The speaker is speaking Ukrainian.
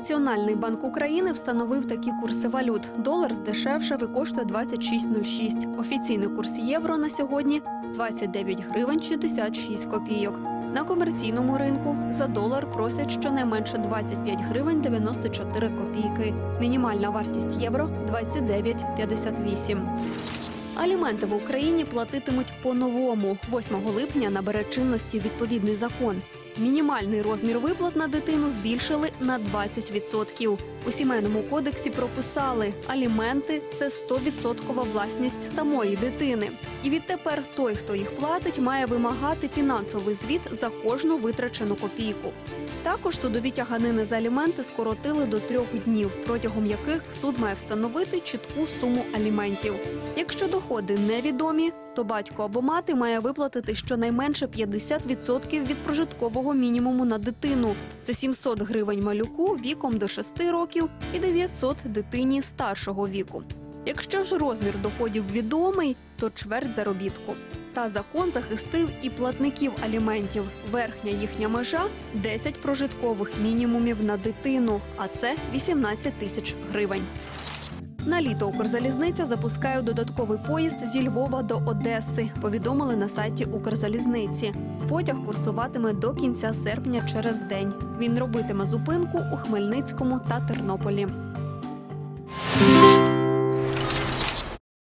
Національний банк України встановив такі курси валют. Долар здешевшав і коштує 26,06. Офіційний курс євро на сьогодні 29 гривень 66 копійок. На комерційному ринку за долар просять щонайменше 25 гривень 94 копійки. Мінімальна вартість євро 29,58. Аліменти в Україні платитимуть по-новому. 8 липня набере чинності відповідний закон. Мінімальний розмір виплат на дитину збільшили на 20%. У сімейному кодексі прописали, аліменти це 100% власність самої дитини. І відтепер той, хто їх платить, має вимагати фінансовий звіт за кожну витрачену копійку. Також судові тяганини за аліменти скоротили до трьох днів, протягом яких суд має встановити чітку суму аліментів. Якщо доходи невідомі, то батько або мати має виплатити щонайменше 50% від прожиткового мінімуму на дитину. Це 700 гривень малюку віком до 6 років і 900 дитині старшого віку. Якщо ж розмір доходів відомий, то чверть заробітку. Та закон захистив і платників аліментів. Верхня їхня межа 10 прожиткових мінімумів на дитину, а це 18 тисяч гривень. На літо Укрзалізниця запускає додатковий поїзд зі Львова до Одеси. Повідомили на сайті Укрзалізниці. Потяг курсуватиме до кінця серпня через день. Він робитиме зупинку у Хмельницькому та Тернополі.